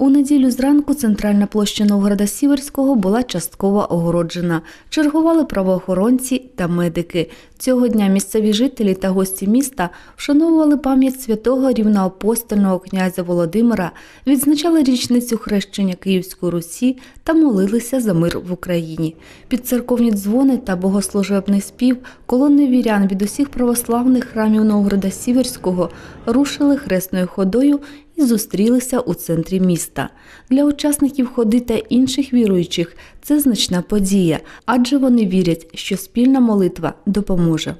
У неділю зранку центральна площа Новгорода Сіверського була частково огороджена. Чергували правоохоронці та медики. Цього дня місцеві жителі та гості міста вшановували пам'ять святого рівноапостольного князя Володимира, відзначали річницю хрещення Київської Русі та молилися за мир в Україні. Під церковні дзвони та богослужебний спів колони вірян від усіх православних храмів Новгорода Сіверського рушили хресною ходою і зустрілися у центрі міста. Для учасників ходи та інших віруючих це значна подія, адже вони вірять, що спільна молитва допоможе.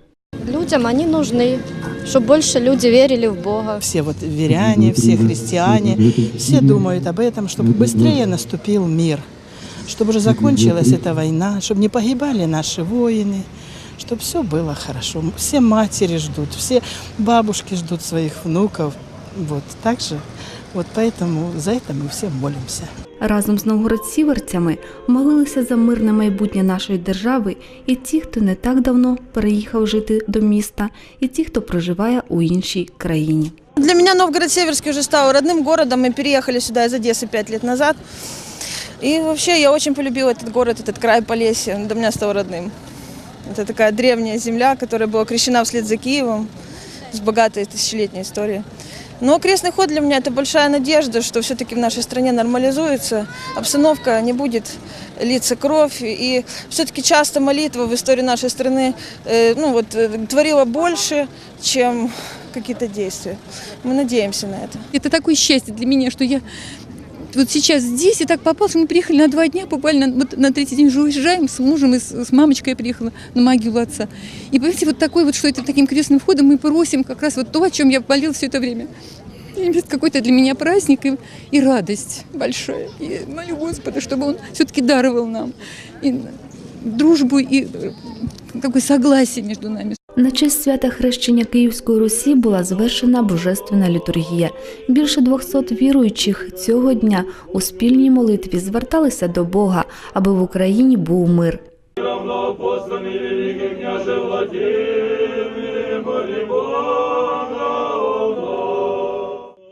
Людям они нужны, чтобы больше люди верили в Бога. Все вот веряне, все христиане, все думают об этом, чтобы быстрее наступил мир, чтобы уже закончилась эта война, чтобы не погибали наши воины, чтобы все было хорошо. Все матери ждут, все бабушки ждут своих внуков. Вот так же. Вот поэтому за это мы все молимся. Разом з новгородсіверцями молилися за мирне майбутнє нашої держави і ті, хто не так давно переїхав жити до міста, і ті, хто проживає у іншій країні. Для меня Новгород-Северский уже стал родным городом. Мы переехали сюда из Одессы пять лет назад. И вообще я очень полюбила этот город, этот край Полесья. Он для меня стал родным. Это такая древняя земля, которая была крещена вслед за Киевом с богатой тысячелетней историей. Но крестный ход для меня это большая надежда, что все-таки в нашей стране нормализуется, обстановка не будет литься кровь. И все-таки часто молитва в истории нашей страны э, ну, вот, э, творила больше, чем какие-то действия. Мы надеемся на это. Это такое счастье для меня, что я вот сейчас здесь и так попал, что мы приехали на два дня, буквально вот на третий день уже уезжаем с мужем и с, с мамочкой я приехала на могилу отца. И понимаете, вот такой вот, что это таким крестным входом мы просим как раз вот то, о чем я болел все это время. И это какой-то для меня праздник и, и радость большая. И молю Господа, чтобы Он все-таки даровал нам и дружбу, и э, такое согласие между нами. На честь свята хрещення Київської Русі була звершена божественна літургія. Більше 200 віруючих цього дня у спільній молитві зверталися до Бога, аби в Україні був мир.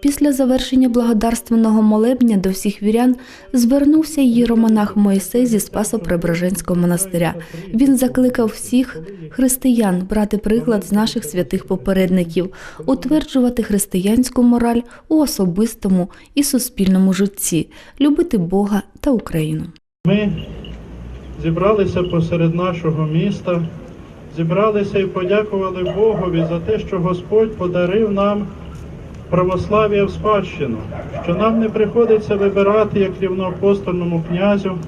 Після завершення благодарственного молебня до всіх вірян звернувся єромонах Моїсей зі Спасо-Преображенського монастиря. Він закликав всіх християн брати приклад з наших святих попередників, утверджувати християнську мораль у особистому і суспільному житті, любити Бога та Україну. Ми зібралися посеред нашого міста, зібралися і подякували Богові за те, що Господь подарив нам православ'я в спадщину, що нам не приходиться вибирати як рівноапостольному князю,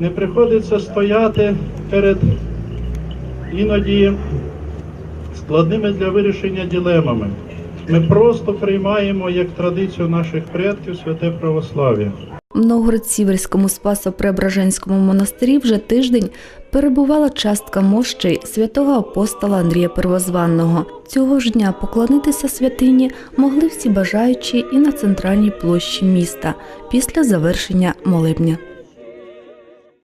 не приходиться стояти перед іноді складними для вирішення ділемами. Ми просто приймаємо як традицію наших предків святе православ'я. В Новгород-Сіверському Спасо-Преображенському монастирі вже тиждень перебувала частка мощей святого апостола Андрія Первозванного. Цього ж дня поклонитися святині могли всі бажаючі і на центральній площі міста після завершення молебня.